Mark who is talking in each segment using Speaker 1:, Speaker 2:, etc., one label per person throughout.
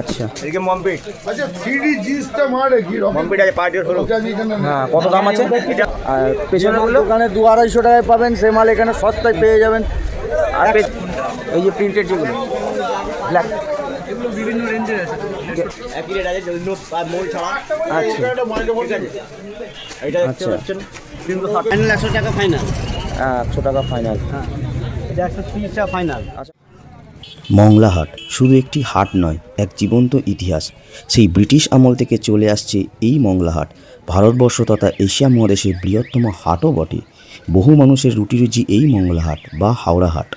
Speaker 1: আচ্ছা।
Speaker 2: এদিকে মমপিট
Speaker 3: আচ্ছা থ্রি জিন্সটা মারে কি রকম?
Speaker 2: মমপিট আছে
Speaker 1: হ্যাঁ কত দাম আছে? আর পেছনেগুলো
Speaker 4: দোকানে দু আড়াইশো টাকায় পাবেন সে মাল এখানে সস্তায় পেয়ে যাবেন।
Speaker 1: আর এই যে প্রিন্টেড যেগুলো। ব্ল্যাক
Speaker 2: আছে। মোল ছাড়া।
Speaker 1: আচ্ছা।
Speaker 2: এটা দেখতে
Speaker 1: আচ্ছা।
Speaker 2: পাচ্ছেন
Speaker 4: ফাইনাল একশো টাকা ফাইনাল
Speaker 1: একশো টাকা ফাইনাল
Speaker 4: একশো তিরিশ ফাইনাল
Speaker 5: মংলা হাট শুধু একটি হাট নয়, এক জীবন্ত ইতিহাস। সেই ব্রিটিশ আমল থেকে চলে আসছে এই মংলা হাট ভারতবর্ষ তথা এশিয়া মহাদেশের বৃহত্তম হাটও বটে। বহু মানুষের রুটি রুজি এই মংলা হাট বা হাওড়া হাট।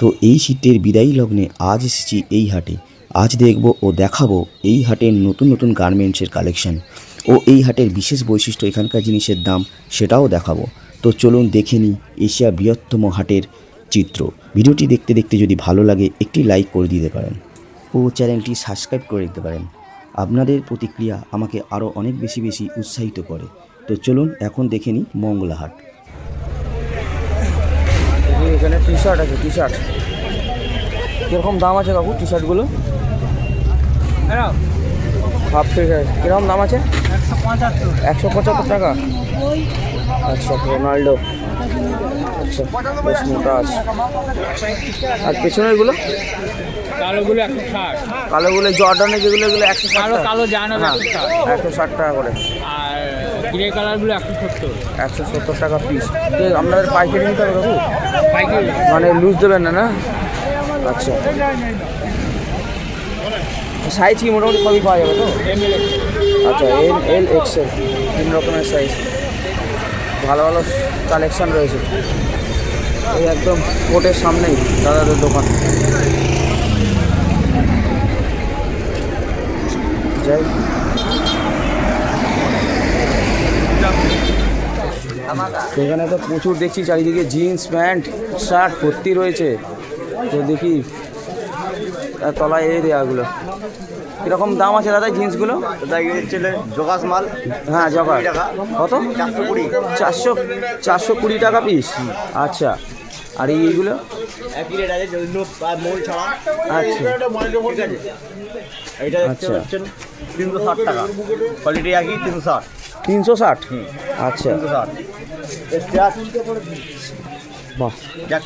Speaker 5: তো এই শীতের বিদায়ী লগ্নে আজ এসেছি এই হাটে। আজ দেখব ও দেখাবো এই হাটের নতুন নতুন গার্মেন্টসের কালেকশন। ও এই হাটের বিশেষ বৈশিষ্ট্য এখানকার জিনিসের দাম সেটাও দেখাবো। তো চলুন দেখে নিই এশিয়া বৃহত্তম হাটের চিত্র। ভিডিওটি দেখতে দেখতে যদি ভালো লাগে একটি লাইক করে দিতে পারেন। ও চ্যানেলটি সাবস্ক্রাইব করে দিতে পারেন। আপনাদের প্রতিক্রিয়া আমাকে আরও অনেক বেশি বেশি উৎসাহিত করে। তো চলুন এখন দেখে নিই মঙ্গলা হাট
Speaker 1: এই যে এখানে টি শার্ট আছে টি শার্ট কীরকম দাম আছে কাকু টি শার্টগুলো হাফ ঠিক আছে কীরকম দাম আছে? একশো পঁচাত্তর। টাকা। আচ্ছা রোনাল্ডো। আচ্ছা বেশ মোটা আছে। আর পেছনেরগুলো
Speaker 6: কালোগুলো একশো ষাট।
Speaker 1: কালোগুলো জর্ডানে যেগুলো এগুলো একশো ষাট
Speaker 6: কালো জানো
Speaker 1: হ্যাঁ
Speaker 6: একশো ষাট।
Speaker 1: একশো ষাট টাকা করে।
Speaker 6: আর গ্রে কালারগুলো একশো সত্তর।
Speaker 1: একশো সত্তর টাকা পিস আপনাদের পাইকারি নিতে হবে কাকু?
Speaker 6: পাইকারি।
Speaker 1: মানে লুজ দেবেন না না? আচ্ছা। সাইজ কি? মোটামুটি সবই পাওয়া যাবে তো? আচ্ছা এল এল এক্সেল তিন রকমের সাইজ ভালো ভালো কালেকশন রয়েছে। এই একদম কোর্টের সামনেই দাদাদের দোকান। যাই। এখানে তো প্রচুর দেখছি চারিদিকে জিন্স, প্যান্ট, শার্ট, ভর্তি রয়েছে। তো দেখি, তার তলায় এই দেওয়াগুলো কীরকম দাম আছে দাদা জিন্সগুলো?
Speaker 2: দাদা জোগাস মাল।
Speaker 1: হ্যাঁ জগা
Speaker 2: কুড়ি টাকা।
Speaker 1: কত?
Speaker 2: চারশো কুড়ি।
Speaker 1: চারশো চারশো কুড়ি টাকা পিস আচ্ছা। আর এইগুলো?
Speaker 2: একই রেট আছে যদি নো আর মোল ছাড়া।
Speaker 1: আচ্ছা।
Speaker 2: এটা
Speaker 1: আচ্ছা।
Speaker 2: তিনশো ষাট টাকা। কোয়ালিটি একই তিনশো ষাট।
Speaker 1: তিনশো ষাট? আচ্ছা।
Speaker 2: তিনশো ষাট। স্টার
Speaker 1: বাহ।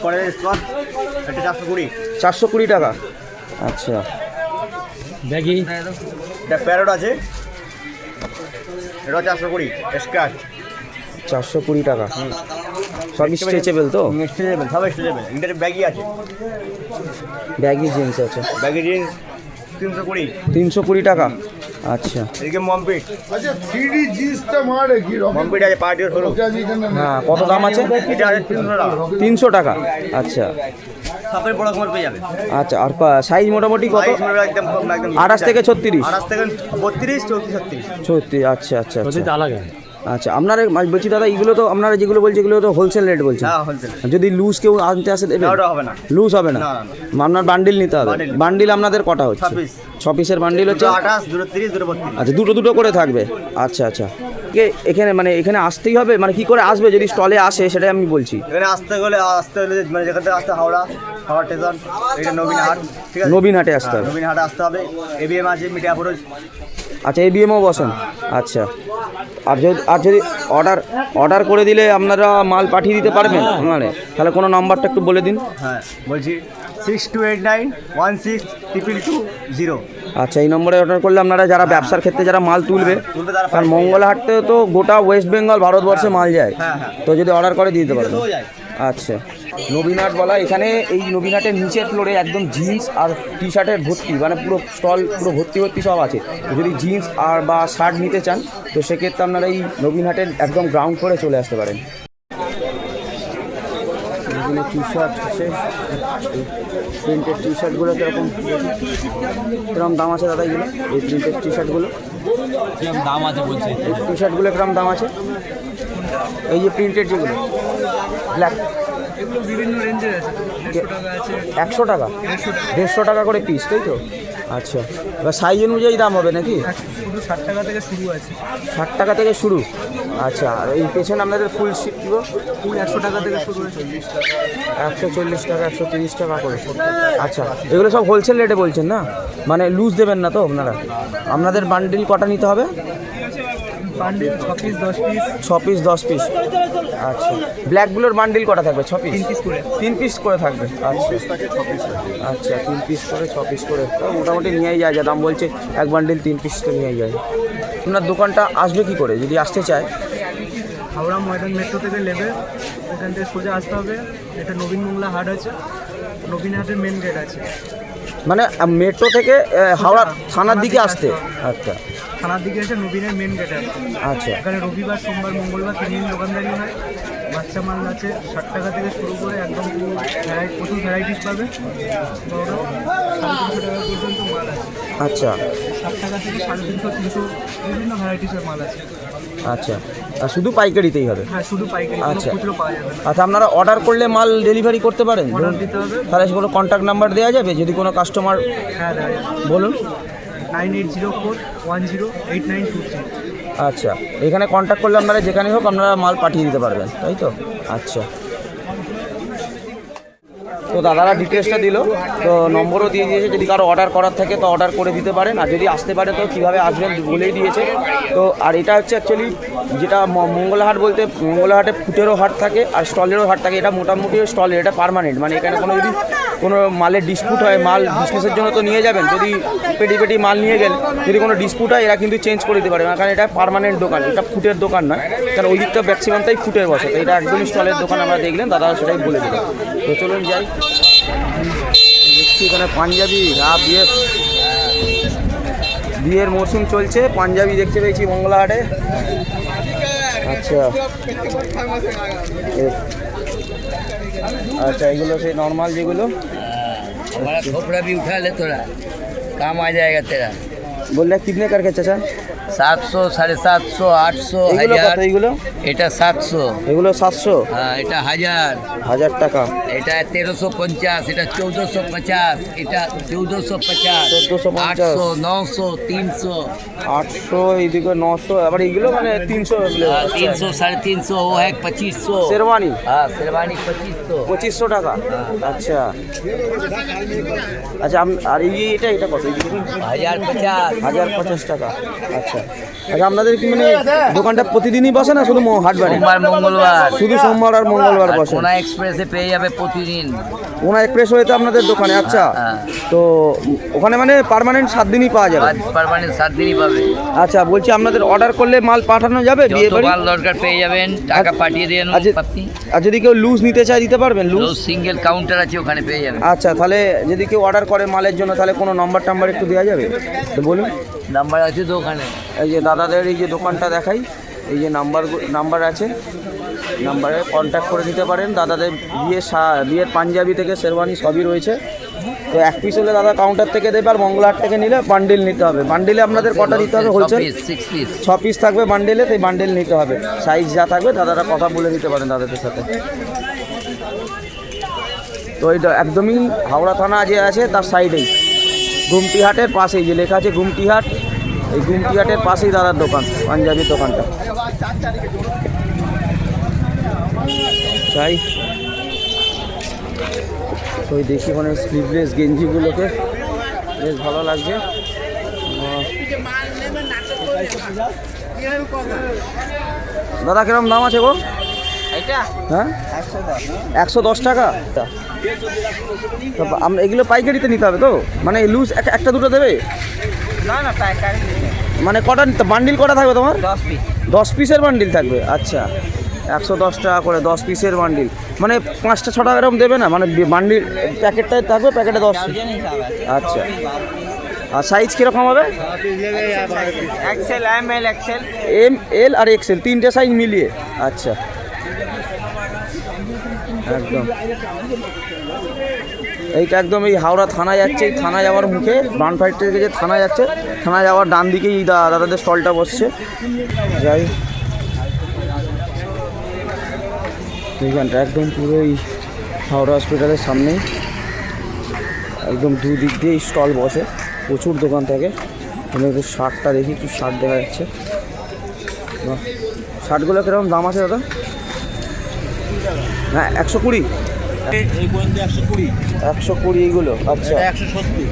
Speaker 2: করে চারশো কুড়ি।
Speaker 1: চারশো কুড়ি টাকা। আচ্ছা।
Speaker 6: দেখি
Speaker 2: এটা প্যারট আছে। এটা চারশো কুড়ি স্কার্ট
Speaker 1: চারশো কুড়ি টাকা। সব স্ট্রেচেবল তো?
Speaker 2: স্ট্রেচেবল সব স্ট্রেচেবল এটার ব্যাগি আছে।
Speaker 1: ব্যাগি জিন্স আছে।
Speaker 2: ব্যাগি জিন্স তিনশো কুড়ি।
Speaker 1: তিনশো কুড়ি টাকা। আচ্ছা।
Speaker 2: এদিকে মমপিট
Speaker 3: আচ্ছা থ্রি জিনিসটা মারে কি
Speaker 2: মমপিট আছে
Speaker 3: পার্টি
Speaker 1: হ্যাঁ কত দাম আছে?
Speaker 2: এটা আছে তিনশো টাকা।
Speaker 1: তিনশো টাকা আচ্ছা।
Speaker 2: সাপের বড় কোমর পেয়ে যাবে।
Speaker 1: আচ্ছা আর সাইজ মোটামুটি কত?
Speaker 2: একদম একদম
Speaker 1: আঠাশ থেকে ছত্রিশ।
Speaker 2: আঠাশ থেকে বত্রিশ চৌত্রিশ ছত্রিশ।
Speaker 1: ছত্রিশ আচ্ছা আচ্ছা আচ্ছা।
Speaker 6: আলাদা।
Speaker 1: আচ্ছা আপনারা মানে বলছি দাদা এগুলো তো আপনারা যেগুলো বলছে এগুলো তো হোলসেল রেট বলছেন যদি লুজ কেউ আনতে আসে দেবে?
Speaker 2: হবে না।
Speaker 1: লুজ হবে না?
Speaker 2: না, না,
Speaker 1: আপনার বান্ডিল নিতে হবে। বান্ডিল আপনাদের কটা হচ্ছে?
Speaker 2: ছ
Speaker 1: পিসের বান্ডিল হচ্ছে? আচ্ছা দুটো দুটো করে থাকবে। আচ্ছা আচ্ছা। কে এখানে মানে এখানে আসতেই হবে? মানে কি করে আসবে যদি স্টলে আসে? সেটাই আমি বলছি।
Speaker 2: এখানে আসতে গেলে আসতে হলে মানে যেখান থেকে আসতে হাওড়া হাওড়া স্টেশন এটা নবীন হাট ঠিক আছে?
Speaker 1: নবীন হাটে আসতে
Speaker 2: হ্যাঁ,
Speaker 1: হবে।
Speaker 2: আসতে হবে। এবিএম আছে মিডিয়া
Speaker 1: আচ্ছা এই বিএমও বসেন। আচ্ছা। আর যদি আর যদি অর্ডার অর্ডার করে দিলে আপনারা মাল পাঠিয়ে দিতে পারবেন মানে তাহলে কোনো নাম্বারটা একটু বলে দিন।
Speaker 2: হ্যাঁ বলছি six two eight nine one six triple two zero
Speaker 1: আচ্ছা এই নম্বরে অর্ডার করলে আপনারা যারা ব্যবসার ক্ষেত্রে যারা মাল তুলবে
Speaker 2: তারা
Speaker 1: কারণ মঙ্গলহাটতে তো গোটা ওয়েস্ট বেঙ্গল ভারতবর্ষে মাল যায়।
Speaker 2: হ্যাঁ, হ্যাঁ।
Speaker 1: তো যদি অর্ডার করে দিয়ে দিতে পারবেন। আচ্ছা। নবীনহাট বলা এখানে এই নবীনহাটের নিচের ফ্লোরে একদম জিন্স আর টি শার্টের ভর্তি মানে পুরো স্টল পুরো ভর্তি ভর্তি সব আছে। যদি জিন্স আর বা শার্ট নিতে চান তো সেক্ষেত্রে আপনারা এই নবীনহাটের একদম গ্রাউন্ড ফ্লোরে চলে আসতে পারেন। এখানে টি শার্ট আছে প্রিন্টেড টি শার্টগুলো কীরকম কীরকম দাম আছে দাদা এগুলো এই প্রিন্টেড টি শার্টগুলো
Speaker 6: দাম আছে বলছে।
Speaker 1: টি শার্টগুলো কীরকম দাম আছে। এই যে প্রিন্টেড যেগুলো ব্ল্যাক
Speaker 6: এগুলো বিভিন্ন রেঞ্জের আছে। দেড়শো টাকা আছে।
Speaker 1: একশো টাকা? দেড়শো টাকা। করে পিস তাই তো? আচ্ছা। এবার সাইজ অনুযায়ী দাম হবে নাকি?
Speaker 4: ষাট টাকা থেকে শুরু আছে।
Speaker 1: ষাট টাকা থেকে শুরু? আচ্ছা আর এই পেছনে আপনাদের ফুল শিখব
Speaker 4: ফুল একশো টাকা থেকে শুরু
Speaker 1: একশো চল্লিশ টাকা একশো তিরিশ টাকা করে। আচ্ছা এগুলো সব হোলসেল রেটে বলছেন না? মানে লুজ দেবেন না তো আপনারা? আপনাদের বান্ডিল কটা নিতে হবে?
Speaker 4: বান্ডিল ছ পিস দশ পিস
Speaker 1: ছ পিস দশ পিস আচ্ছা। ব্ল্যাকগুলোর বান্ডিল কটা থাকবে? ছ পিস
Speaker 4: তিন পিস করে।
Speaker 1: তিন পিস করে থাকবে। আচ্ছা। আচ্ছা তিন পিস করে ছ পিস করে। মোটামুটি নিয়েই যায় যা দাম বলছে এক বান্ডিল তিন পিস তো নিয়েই যায়। আপনার দোকানটা আসবে কি করে যদি আসতে চায়?
Speaker 4: হাওড়া ময়দান মেট্রো থেকে নেবে। এখান থেকে সোজা আসতে হবে। এটা নবীন মোংলা হাট আছে। নবীন হাটের মেন গেট আছে।
Speaker 1: মানে মেট্রো থেকে হাওড়া থানার দিকে আসতে? আচ্ছা।
Speaker 4: থানার দিকে এসে নবীনের মেন গেটে আছে
Speaker 1: আচ্ছা।
Speaker 4: এখানে রবিবার সোমবার মঙ্গলবার তিন দিন দোকানদারি হয় বাচ্চা মাল আছে ষাট টাকা থেকে শুরু করে একদম পুরো ভ্যারাইটি প্রচুর ভ্যারাইটিস পাবে। সাড়ে তিনশো টাকা পর্যন্ত মাল আছে।
Speaker 1: আচ্ছা।
Speaker 4: ষাট টাকা থেকে সাড়ে তিনশো তিনশো বিভিন্ন ভ্যারাইটিসের মাল আছে।
Speaker 1: আচ্ছা। আর শুধু পাইকারিতেই হবে?
Speaker 4: হ্যাঁ শুধু পাইকারি
Speaker 1: আচ্ছা।
Speaker 4: খুচরো পাওয়া যাবে না।
Speaker 1: আচ্ছা আপনারা অর্ডার করলে মাল ডেলিভারি করতে পারেন?
Speaker 4: অর্ডার দিতে হবে।
Speaker 1: তাহলে সেগুলো কন্ট্যাক্ট নাম্বার দেওয়া যাবে? যদি কোনো কাস্টমার
Speaker 4: হ্যাঁ
Speaker 1: বলুন।
Speaker 4: Nine eight zero four one zero eight nine
Speaker 1: আচ্ছা এখানে কন্ট্যাক্ট করলে আপনারা যেখানে হোক আপনারা মাল পাঠিয়ে দিতে পারবেন, তাই তো? আচ্ছা। তো দাদারা ডিটেলসটা দিল, তো নম্বরও দিয়ে দিয়েছে, যদি কারও অর্ডার করার থাকে তো অর্ডার করে দিতে পারেন, আর যদি আসতে পারে তো কীভাবে আসবেন বলেই দিয়েছে। তো, আর এটা হচ্ছে অ্যাকচুয়ালি যেটা মঙ্গলহাট বলতে, মঙ্গলহাটে ফুটেরও হাট থাকে আর স্টলেরও হাট থাকে, এটা মোটামুটি স্টলের, এটা পার্মানেন্ট মানে এখানে কোনো যদি কোনো মালের ডিসপুট হয়, মাল বিজনেসের জন্য তো নিয়ে যাবেন। যদি পেটি পেটি মাল নিয়ে গেলেন যদি কোনো ডিসপুট হয়, এরা কিন্তু চেঞ্জ করে দিতে পারে। কারণ এটা পার্মানেন্ট দোকান, এটা ফুটের দোকান নয়। কারণ ওই দিকটা ম্যাক্সিমামটাই ফুটের বসে। এটা একদমই স্টলের দোকান আমরা দেখলেন, দাদা সেটাই বলে দিলেন। তো চলুন যাই। দেখছি এখানে পাঞ্জাবি হ্যাঁ বিয়ের বিয়ের মরশুম চলছে। পাঞ্জাবি দেখতে পেয়েছি মঙ্গলাহাটে। আচ্ছা। আচ্ছা এগুলো সেই নর্মাল যেগুলো।
Speaker 7: हमारा खोपड़ा भी उठा ले थोड़ा. काम आ जाएगा तेरा.
Speaker 1: बोल
Speaker 7: रहे कितने करके चाचा? সাতশো সাড়ে সাতশো
Speaker 1: আটশো
Speaker 7: হাজার।
Speaker 1: এইগুলো
Speaker 7: এটা সাতশো।
Speaker 1: এগুলো সাতশো?
Speaker 7: হ্যাঁ এটা হাজার।
Speaker 1: হাজার টাকা।
Speaker 7: এটা তেরোশো পঞ্চাশ এটা চৌদ্দশো পঞ্চাশ এটা চৌদ্দশো পঞ্চাশ
Speaker 1: চৌদ্দশো
Speaker 7: আটশো নশো তিনশো।
Speaker 1: আটশো এদিকে নশো আবার এগুলো মানে তিনশো হ্যাঁ,
Speaker 7: তিনশো সাড়ে তিনশো ও এক
Speaker 1: পঁচিশশো।
Speaker 7: শেরবানি হ্যাঁ শেরবানি পঁচিশশো।
Speaker 1: পঁচিশশো টাকা? হ্যাঁ। আচ্ছা। আচ্ছা আর এই এটা এটা কত?
Speaker 7: হাজার পঞ্চাশ
Speaker 1: হাজার পঞ্চাশ টাকা। আচ্ছা। আচ্ছা আপনাদের কি মানে দোকানটা প্রতিদিনই বসে না শুধু হাটবারে
Speaker 7: সোমবার মঙ্গলবার।
Speaker 1: শুধু সোমবার আর মঙ্গলবার বসে?
Speaker 7: কোনা এক্সপ্রেসে পেয়ে যাবে প্রতিদিন।
Speaker 1: ওনা এক্সপ্রেস হয়েছে আপনাদের দোকানে আচ্ছা।
Speaker 7: হ্যাঁ।
Speaker 1: তো ওখানে মানে পার্মানেন্ট সাত দিনই পাওয়া যাবে?
Speaker 7: পারমানেন্ট সাত দিনই পাবে।
Speaker 1: আচ্ছা বলছি আপনাদের অর্ডার করলে মাল পাঠানো যাবে বিয়ে বাড়ি?
Speaker 7: মাল দরকার পেয়ে যাবেন টাকা পাঠিয়ে দেন
Speaker 1: আচ্ছা
Speaker 7: আপনি।
Speaker 1: আর যদি কেউ লুজ নিতে চায় দিতে পারবেন লুজ
Speaker 7: সিঙ্গেল কাউন্টার আছে ওখানে পেয়ে যাবেন।
Speaker 1: আচ্ছা তাহলে যদি কেউ অর্ডার করে মালের জন্য তাহলে কোনো নাম্বার টাম্বার একটু দেওয়া যাবে? তো বলুন।
Speaker 7: নাম্বার আছে তো ওখানে
Speaker 1: এই যে দাদাদের এই যে দোকানটা দেখাই এই যে নাম্বার নাম্বার আছে। নাম্বারে কন্ট্যাক্ট করে দিতে পারেন। দাদাদের বিয়ের সা- বিয়ের পাঞ্জাবি থেকে শেরওয়ানি সবই রয়েছে। তো এক পিস হলে দাদা কাউন্টার থেকে দেবে আর মঙ্গলহাট থেকে নিলে বান্ডিল নিতে হবে। বান্ডিলে আপনাদের কটা দিতে হবে? হোলসেল ছ পিস থাকবে বান্ডেলে সেই বান্ডেল নিতে হবে। সাইজ যা থাকবে দাদারা কথা বলে দিতে পারেন দাদাদের সাথে। তো এটা একদমই হাওড়া থানা যে আছে তার সাইডেই গুমটিহাটের পাশেই যে লেখা আছে গুমটিহাট এই গুমটিহাটের পাশেই দাদার দোকান পাঞ্জাবির দোকানটা। তাই ওই দেখি মানে স্লিভলেস গেঞ্জিগুলোকে। বেশ ভালো লাগছে। দাদা কিরম দাম আছে গো? হ্যাঁ? একশো দশ। টাকা? আমরা এগুলো পাইকারিতে নিতে হবে তো? মানে লুজ একটা দুটো দেবে?
Speaker 4: না না পাইকারি
Speaker 1: মানে কটা বান্ডিল কটা থাকবে তোমার?
Speaker 4: দশ পিস
Speaker 1: দশ পিসের বান্ডিল থাকবে আচ্ছা। একশো দশ টাকা করে দশ পিসের বান্ডিল মানে পাঁচটা ছটা এরকম দেবে না? মানে বান্ডিল প্যাকেটটাই থাকবে প্যাকেটে দশ। আচ্ছা। আর সাইজ কীরকম হবে?
Speaker 4: এম এল
Speaker 1: আর এক্সেল তিনটে সাইজ মিলিয়ে। আচ্ছা। একদম। এইটা একদম এই হাওড়া থানায় যাচ্ছে, এই থানায় যাওয়ার মুখে, বান ফাইট থেকে যে থানায় যাচ্ছে, থানায় যাওয়ার ডান দিকেই এই দাদাদের স্টলটা বসছে। যাই। এইখানটা একদম পুরো এই হাওড়া হসপিটালের সামনেই। একদম দুদিক দিয়ে স্টল বসে, প্রচুর দোকান থাকে। এখানে একটু শার্টটা দেখি, একটু শার্ট দেখা যাচ্ছে। শার্টগুলো কীরকম দাম আছে দাদা? হ্যাঁ একশো কুড়ি।
Speaker 6: এই পর্যন্ত একশো কুড়ি।
Speaker 1: একশো কুড়ি এগুলো? আচ্ছা।
Speaker 6: একশো সত্তর।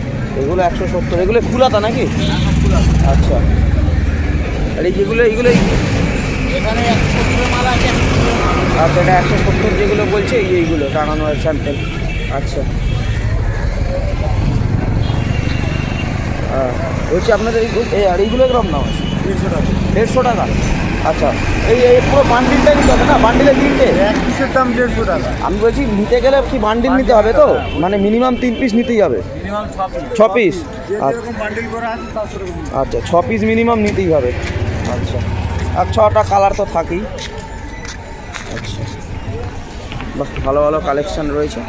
Speaker 1: এগুলো একশো সত্তর। এগুলো ফুলাতা নাকি? আচ্ছা। আর এই যেগুলো এইগুলো
Speaker 6: এখানে একশো মাল আছে।
Speaker 1: আচ্ছা এটা একশো সত্তর যেগুলো বলছে এই এইগুলো টানানো স্যাম্পেল। আচ্ছা। হ্যাঁ বলছি আপনাদের এই আর এইগুলো কীরকম দাম আছে? দেড়শো টাকা। দেড়শো টাকা। আচ্ছা এই এই পুরো বান্ডিলটাই নিতে হবে না? বান্ডিলে তিনটে?
Speaker 2: এক পিসের দাম দেড়শো টাকা।
Speaker 1: আমি বলছি নিতে গেলে কি বান্ডিল নিতে হবে তো? মানে মিনিমাম তিন পিস নিতেই হবে?
Speaker 2: ছ পিস
Speaker 1: ছ পিস
Speaker 2: যেরকম বান্ডিল করা আছে তার সেরকম
Speaker 1: আচ্ছা ছ পিস মিনিমাম নিতেই হবে। আচ্ছা। আর ছটা কালার তো থাকেই। আচ্ছা। বাহ ভালো ভালো কালেকশন রয়েছে।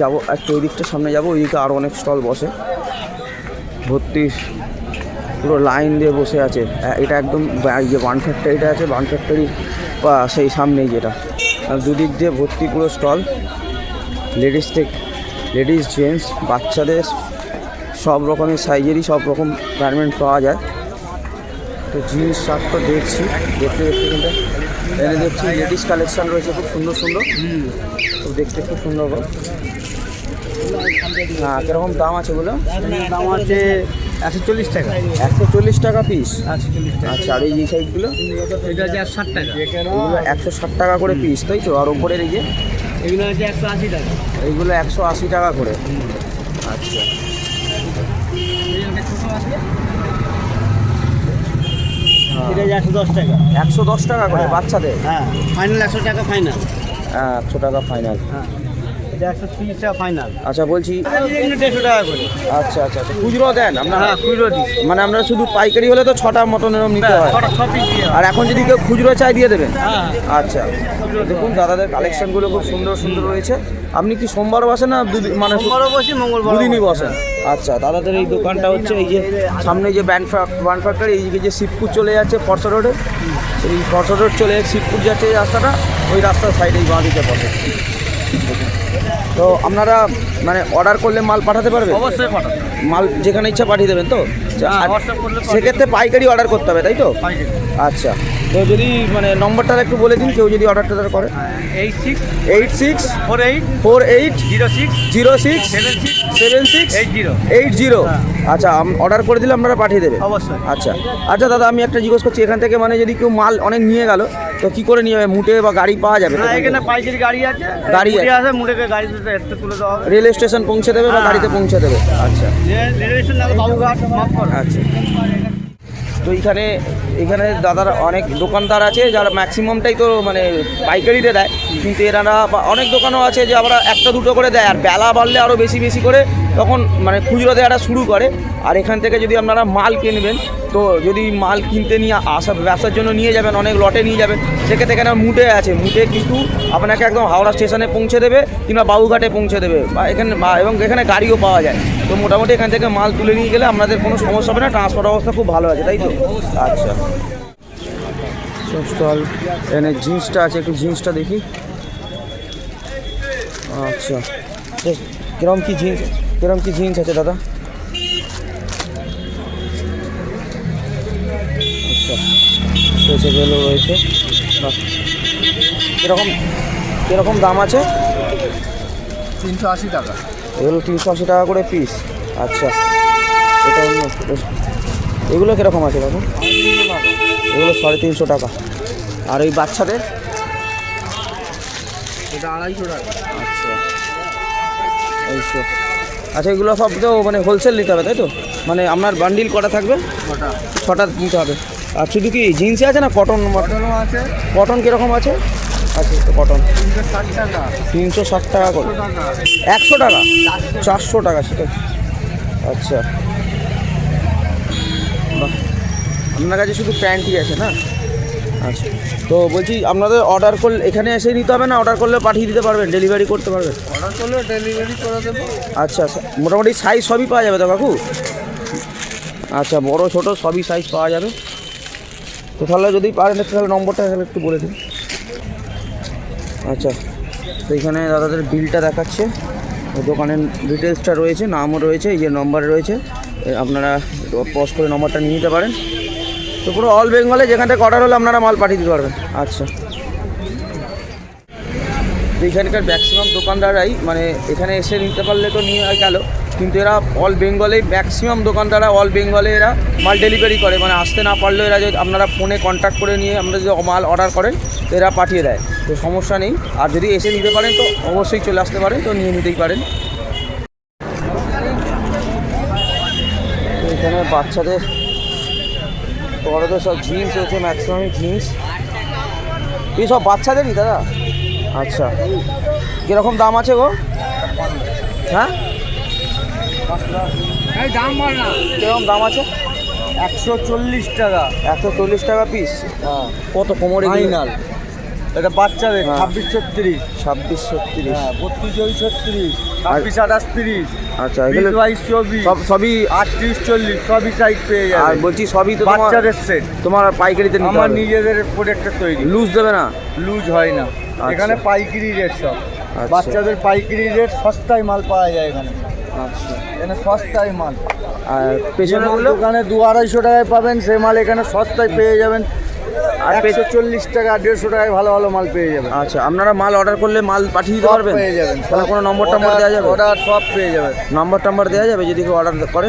Speaker 1: যাব একটু ওই দিকটা সামনে যাব ওইদিকে আরও অনেক স্টল বসে। ভর্তি পুরো লাইন দিয়ে বসে আছে। এটা একদম যে বান ফ্যাক্টরিটা আছে বান ফ্যাক্টরি সেই সামনেই যেটা। দুদিক দিয়ে ভর্তি পুরো স্টল লেডিস থেকে লেডিস জেন্টস বাচ্চাদের সব রকমের সাইজেরই সব রকম গার্মেন্ট পাওয়া যায়। তো জিন্স শার্ট তো দেখছি, দেখতে দেখতে কিন্তু এখানে দেখছি লেডিস কালেকশান রয়েছে, খুব সুন্দর সুন্দর। তো দেখতে খুব সুন্দর। হ্যাঁ কীরকম দাম আছে ওগুলো
Speaker 2: দাম আছে একশো চল্লিশ টাকা।
Speaker 1: একশো চল্লিশ টাকা পিস আচ্ছা আর এই যে সাইডগুলো
Speaker 6: এটা হচ্ছে ষাট টাকা।
Speaker 1: এগুলো একশো ষাট টাকা করে পিস তাই তো? আর ওপরের এই যে?
Speaker 6: এগুলো হচ্ছে একশো আশি টাকা।
Speaker 1: এইগুলো একশো আশি টাকা করে। আচ্ছা।
Speaker 2: এটা একশো দশ টাকা।
Speaker 1: একশো দশ টাকা করে বাচ্চাদের?
Speaker 2: হ্যাঁ। ফাইনাল একশো টাকা ফাইনাল
Speaker 1: হ্যাঁ একশো টাকা ফাইনাল
Speaker 2: হ্যাঁ। এটা একশো তিরিশ টাকা ফাইনাল
Speaker 1: আচ্ছা বলছি
Speaker 2: দেড়শো টাকা করে।
Speaker 1: আচ্ছা আচ্ছা আচ্ছা। খুচরো দেন আপনারা
Speaker 2: হ্যাঁ খুচরো দিই।
Speaker 1: মানে আমরা শুধু পাইকারি হলে তো ছটা মটন এরকম নিতে হয়
Speaker 2: দিয়ে
Speaker 1: আর এখন যদি কেউ খুচরো চাই দিয়ে দেবেন?
Speaker 2: হ্যাঁ
Speaker 1: আচ্ছা। দেখুন দাদাদের কালেকশনগুলো খুব সুন্দর সুন্দর রয়েছে। আপনি কি সোমবার বসেন না মানে
Speaker 2: সোমবারও বসি মঙ্গলবার
Speaker 1: দুদিনই বসেন? আচ্ছা দাদাদের এই দোকানটা হচ্ছে এই যে সামনে যে ব্যান্ড ব্যান্ড ফ্যাক্টরি এইদিকে যে শিবপুর চলে যাচ্ছে ফরসা রোডে এই ফরসা রোড চলে শিবপুর যাচ্ছে রাস্তাটা ওই রাস্তার সাইডেই বাঁ দিকে বসে তো আপনারা মানে অর্ডার করলে মাল পাঠাতে পারবেন?
Speaker 2: অবশ্যই পাঠাবো
Speaker 1: মাল যেখানে ইচ্ছা পাঠিয়ে দেবেন তো?
Speaker 2: হ্যাঁ,
Speaker 1: সেক্ষেত্রে পাইকারি অর্ডার করতে হবে তাই তো? আচ্ছা তো যদি মানে নম্বরটা একটু বলে দিন কেউ যদি অর্ডারটা করে।
Speaker 2: Eight six
Speaker 1: eight six
Speaker 2: four eight
Speaker 1: four eight
Speaker 2: zero six
Speaker 1: zero six
Speaker 2: seven six
Speaker 1: seven six
Speaker 2: eight zero
Speaker 1: eight zero আচ্ছা অর্ডার করে দিলে আপনারা পাঠিয়ে দেবেন।
Speaker 2: অবশ্যই।
Speaker 1: আচ্ছা আচ্ছা দাদা আমি একটা জিজ্ঞেস করছি এখান থেকে মানে যদি কেউ মাল অনেক নিয়ে গেল তো কি করে নিয়ে যাবে? মুটে বা গাড়ি পাওয়া যাবে? এখানে
Speaker 2: পাইকারি গাড়ি আছে।
Speaker 1: গাড়ি আছে।
Speaker 2: গাড়িতে তুলে দেওয়া হবে।
Speaker 1: রেল স্টেশন পৌঁছে দেবে বা
Speaker 2: হ্যাঁ।
Speaker 1: গাড়িতে পৌঁছে দেবে? আচ্ছা।
Speaker 2: রেল স্টেশন বাবুঘাট
Speaker 1: আচ্ছা। তো এখানে এখানে দাদার অনেক দোকানদার আছে যারা ম্যাক্সিমামটাই তো মানে পাইকারিতে দেয়। কিন্তু এনারা অনেক দোকানও আছে যে আবার একটা দুটো করে দেয়, আর বেলা বাড়লে আরও বেশি বেশি করে তখন মানে খুচরো দেওয়াটা শুরু করে। আর এখান থেকে যদি আপনারা মাল কিনবেন, তো যদি মাল কিনতে নিয়ে আসা, ব্যবসার জন্য নিয়ে যাবেন, অনেক লটে নিয়ে যাবেন, সেক্ষেত্রে এখানে মুটে আছে। মুটে কিন্তু আপনাকে একদম হাওড়া স্টেশনে পৌঁছে দেবে কিংবা বাবুঘাটে পৌঁছে দেবে। বা এখানে এবং এখানে গাড়িও পাওয়া যায়। তো মোটামুটি এখান থেকে মাল তুলে নিয়ে গেলে আপনাদের কোনো সমস্যা হবে না, ট্রান্সপোর্ট অবস্থা খুব ভালো আছে, তাই তো? আচ্ছা। স্টল। এখানে জিন্সটা আছে একটু জিন্সটা দেখি। আচ্ছা। কিরম কি জিন্স কিরম কি জিন্স আছে দাদা? আচ্ছা স্ট্রেচেবেলও রয়েছে। কীরকম কীরকম দাম আছে?
Speaker 2: তিনশো আশি টাকা।
Speaker 1: এগুলো তিনশো আশি টাকা করে পিস আচ্ছা। এটা অন্য। এগুলো কীরকম আছে দাদা এগুলো সাড়ে তিনশো টাকা। আর ওই বাচ্চাদের?
Speaker 2: এটা আড়াইশো টাকা।
Speaker 1: আচ্ছা। আচ্ছা এগুলো সব তো মানে হোলসেল নিতে হবে তাই তো? মানে আপনার বান্ডিল কটা থাকবে?
Speaker 2: ছটা।
Speaker 1: ছটা নিতে হবে। আর শুধু কি জিন্সে আছে না কটন
Speaker 2: পটলও আছে।
Speaker 1: কটন কীরকম আছে? আচ্ছা কটন
Speaker 2: তিনশো ষাট টাকা।
Speaker 1: তিনশো ষাট টাকা করে। একশো টাকা। চারশো টাকা সেটা আচ্ছা বাহ আপনার কাছে শুধু প্যান্টই আছে না? আচ্ছা। তো বলছি আপনাদের অর্ডার করলে এখানে এসে নিতে হবে না? অর্ডার করলে পাঠিয়ে দিতে পারবেন? ডেলিভারি করতে পারবেন?
Speaker 2: অর্ডার করলে ডেলিভারি করে দেবো।
Speaker 1: আচ্ছা আচ্ছা। মোটামুটি সাইজ সবই পাওয়া যাবে তো কাকু? আচ্ছা বড় ছোট সবই সাইজ পাওয়া যাবে। তো তাহলে যদি পারেন তাহলে নম্বরটা তাহলে একটু বলে দিন। আচ্ছা। তো এখানে দাদাদের বিলটা দেখাচ্ছে। দোকানের ডিটেলসটা রয়েছে নামও রয়েছে এই যে নম্বর রয়েছে। আপনারা পজ করে নম্বরটা নিয়ে নিতে পারেন। তো পুরো অল বেঙ্গলে যেখান থেকে অর্ডার হলে আপনারা মাল পাঠিয়ে দিতে পারবেন। আচ্ছা। তো এখানকার ম্যাক্সিমাম দোকানদাররাই মানে এখানে এসে নিতে পারলে তো নিয়ে গেল, কিন্তু এরা অল বেঙ্গলে ম্যাক্সিমাম দোকানদাররা অল বেঙ্গলে এরা মাল ডেলিভারি করে মানে আসতে না পারলেও এরা যদি আপনারা ফোনে কন্ট্যাক্ট করে নিয়ে আপনারা যদি মাল অর্ডার করেন, তো এরা পাঠিয়ে দেয়। তো সমস্যা নেই। আর যদি এসে নিতে পারেন, তো অবশ্যই চলে আসতে পারেন, তো নিয়ে নিতেই পারেন। এখানে বাচ্চাদের বড়দের সব জিন্স হচ্ছে ম্যাক্সিমামই জিন্স এই সব বাচ্চাদেরই দাদা? আচ্ছা। কীরকম দাম আছে গো? হ্যাঁ?
Speaker 6: দাম বল না।
Speaker 1: কীরকম দাম আছে?
Speaker 2: একশো চল্লিশ টাকা।
Speaker 1: একশো চল্লিশ টাকা পিস কত কোমরে
Speaker 2: ফাইনাল এটা বাচ্চাদের
Speaker 1: হ্যাঁ।
Speaker 2: ছাব্বিশ ছত্রিশ।
Speaker 1: ছাব্বিশ ছত্রিশ।
Speaker 2: হ্যাঁ বত্রিশ ছত্রিশ। ছাব্বিশ আঠাশ তিরিশ
Speaker 1: আচ্ছা এগুলো
Speaker 2: বাইশ চব্বিশ
Speaker 1: সব সবই
Speaker 2: আটত্রিশ চল্লিশ সবই সাইজ পেয়ে
Speaker 1: আর বলছি সবই তো
Speaker 2: বাচ্চাদের সেট
Speaker 1: তোমার পাইকারিতে নিতে
Speaker 2: আমার নিজেদের প্রোডাক্টের তৈরি।
Speaker 1: লুজ দেবে না?
Speaker 2: লুজ হয় না। এখানে পাইকারি রেট সব।
Speaker 1: আচ্ছা।
Speaker 2: বাচ্চাদের পাইকারি রেট সস্তায় মাল পাওয়া যায় এখানে।
Speaker 1: আচ্ছা।
Speaker 2: এখানে সস্তায় মাল।
Speaker 1: আর পেছনে
Speaker 2: দোকানে দু আড়াইশো টাকায় পাবেন সে মাল এখানে সস্তায় পেয়ে যাবেন।
Speaker 1: আর
Speaker 2: একশো চল্লিশ টাকা দেড়শো টাকায় ভালো ভালো মাল পেয়ে যাবেন।
Speaker 1: আচ্ছা আপনারা মাল অর্ডার করলে মাল পাঠিয়ে দিতে পারবেন?
Speaker 2: পেয়ে যাবেন
Speaker 1: তাহলে কোনো নম্বর টম্বর দেওয়া যাবে?
Speaker 2: অর্ডার সব পেয়ে যাবেন।
Speaker 1: নম্বর টম্বর দেওয়া যাবে যদি কেউ অর্ডার করে?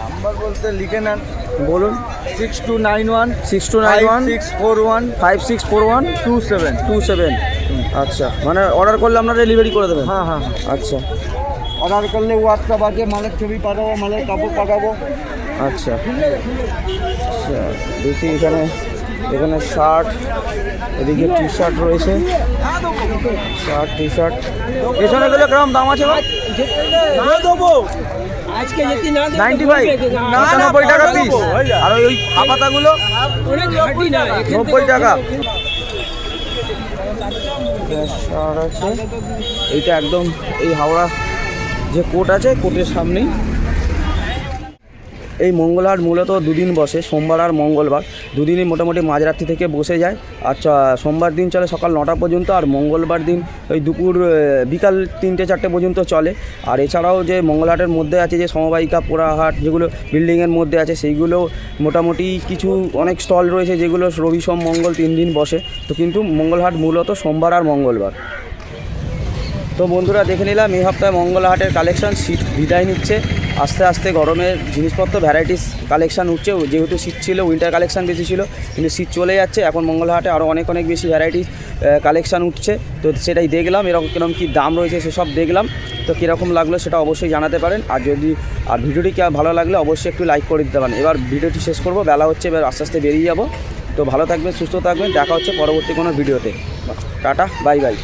Speaker 2: নাম্বার বলতে লিখে নেন।
Speaker 1: বলুন।
Speaker 2: Six two nine one
Speaker 1: six two nine one
Speaker 2: six four one
Speaker 1: five six four one
Speaker 2: two seven
Speaker 1: two seven আচ্ছা মানে অর্ডার করলে আপনারা ডেলিভারি করে দেবেন?
Speaker 2: হ্যাঁ হ্যাঁ হ্যাঁ।
Speaker 1: আচ্ছা।
Speaker 2: অর্ডার করলে হোয়াটসঅ্যাপ আছে মালের ছবি পাঠাবো মালের কাপড় পাঠাবো।
Speaker 1: আচ্ছা। আচ্ছা দেখি এখানে। এখানে শার্ট এদিকে টি শার্ট রয়েছে। শার্ট টি শার্ট পেছনে গেলে কীরকম দাম আছে ভাই?
Speaker 6: আজকে যদি না
Speaker 1: নাইনটি ফাইভ পঁচানব্বই টাকা পিস আর ওই হাপাতাগুলো নব্বই টাকা। শার্ট আছে। এইটা একদম এই হাওড়া যে কোর্ট আছে কোর্টের সামনেই। এই মঙ্গলহাট মূলত দুদিন বসে, সোমবার আর মঙ্গলবার। দুদিনই মোটামুটি মাঝরাত্রি থেকে বসে যায়। আচ্ছা সোমবার দিন চলে সকাল নটা পর্যন্ত আর মঙ্গলবার দিন ওই দুপুর বিকাল তিনটে চারটে পর্যন্ত চলে। আর এছাড়াও যে মঙ্গলহাটের মধ্যে আছে যে সমবায়িকা, পোড়াহাট যেগুলো বিল্ডিংয়ের মধ্যে আছে, সেইগুলো মোটামুটি কিছু অনেক স্টল রয়েছে যেগুলো রবি, সোম, মঙ্গল তিন দিন বসে। তো কিন্তু মঙ্গলহাট মূলত সোমবার আর মঙ্গলবার। তো বন্ধুরা, দেখে নিলাম, এই সপ্তাহে মঙ্গলহাটের কালেকশন শীত বিদায় নিচ্ছে। আস্তে আস্তে গরমের জিনিসপত্র ভ্যারাইটিস কালেকশান উঠছে। যেহেতু শীত ছিল উইন্টার কালেকশান বেশি ছিল, কিন্তু শীত চলে যাচ্ছে। এখন মঙ্গলহাটে আরও অনেক অনেক বেশি ভ্যারাইটিস কালেকশান উঠছে। তো সেটাই দেখলাম, এরকম কীরকম কী দাম রয়েছে সেসব দেখলাম। তো কীরকম লাগল সেটা অবশ্যই জানাতে পারেন। আর যদি, আর ভিডিওটি ভালো লাগলে, অবশ্যই একটু লাইক করে দিতে পারেন। এবার ভিডিওটি শেষ করব, বেলা হচ্ছে, এবার আস্তে আস্তে বেরিয়ে যাব। তো ভালো থাকবেন, সুস্থ থাকবেন, দেখা হচ্ছে পরবর্তী কোনো ভিডিওতে। Tata bye bye